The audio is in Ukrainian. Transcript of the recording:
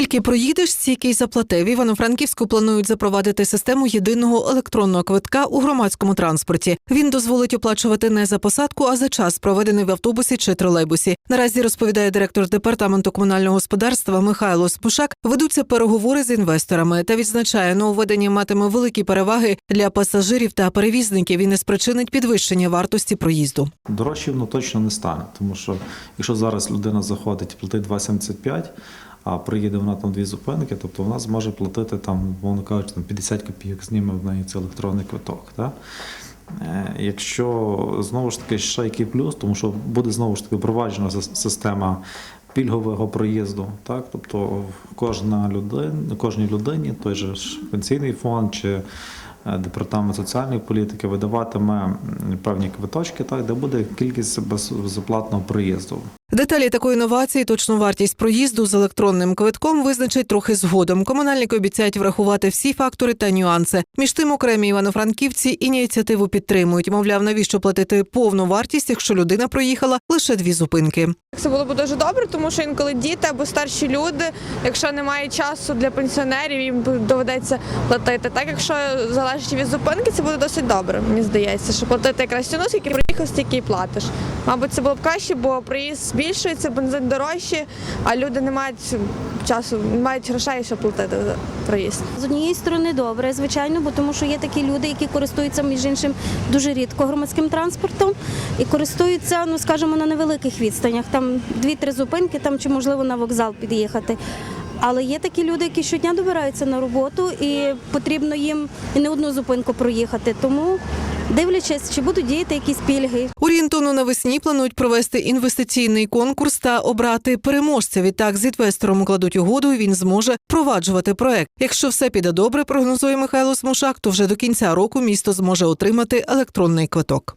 Скільки проїдеш, стільки й заплатив. Івано-Франківську планують запровадити систему єдиного електронного квитка у громадському транспорті. Він дозволить оплачувати не за посадку, а за час, проведений в автобусі чи тролейбусі. Наразі розповідає директор департаменту комунального господарства Михайло Спушак. Ведуться переговори з інвесторами та відзначає, нововведення матиме великі переваги для пасажирів та перевізників і не спричинить підвищення вартості проїзду. Дорожче воно точно не стане, тому що якщо зараз людина заходить платить 2,75, а приїде вона там дві зупинки, тобто вона зможе платити там, мовно кажучи, там 50 копійок зніме в неї цей електронний квиток. Так? Е, Якщо знову ж таки ще який плюс, тому що буде знову ж таки впроваджена сис- система пільгового проїзду, так тобто кожна людина, кожній людині, той же ж пенсійний фонд чи е, департамент соціальної політики видаватиме певні квиточки, так де буде кількість безоплатного проїзду. Деталі такої інновації, точну вартість проїзду з електронним квитком визначать трохи згодом. Комунальники обіцяють врахувати всі фактори та нюанси. Між тим, окремі івано-франківці ініціативу підтримують. Мовляв, навіщо платити повну вартість, якщо людина проїхала лише дві зупинки. Це було б дуже добре, тому що інколи діти або старші люди, якщо немає часу для пенсіонерів, їм доведеться платити. Так, якщо залежить від зупинки, це буде досить добре. Мені здається, що платити якраз ціну, скільки проїхав, стільки і платиш. Мабуть, це було б краще, бо проїзд збільшується, бензин дорожче, а люди не мають часу, не мають грошей, щоб платити за проїзд. З однієї сторони добре, звичайно, бо тому що є такі люди, які користуються між іншим дуже рідко громадським транспортом і користуються, ну скажімо, на невеликих відстанях, там дві-три зупинки, там чи можливо на вокзал під'їхати. Але є такі люди, які щодня добираються на роботу, і потрібно їм і не одну зупинку проїхати. Тому дивлячись, чи будуть діяти якісь пільги, Орієнтовно навесні планують провести інвестиційний конкурс та обрати переможця. Відтак з інвестором укладуть угоду, і він зможе впроваджувати проект. Якщо все піде добре, прогнозує Михайло Смушак, то вже до кінця року місто зможе отримати електронний квиток.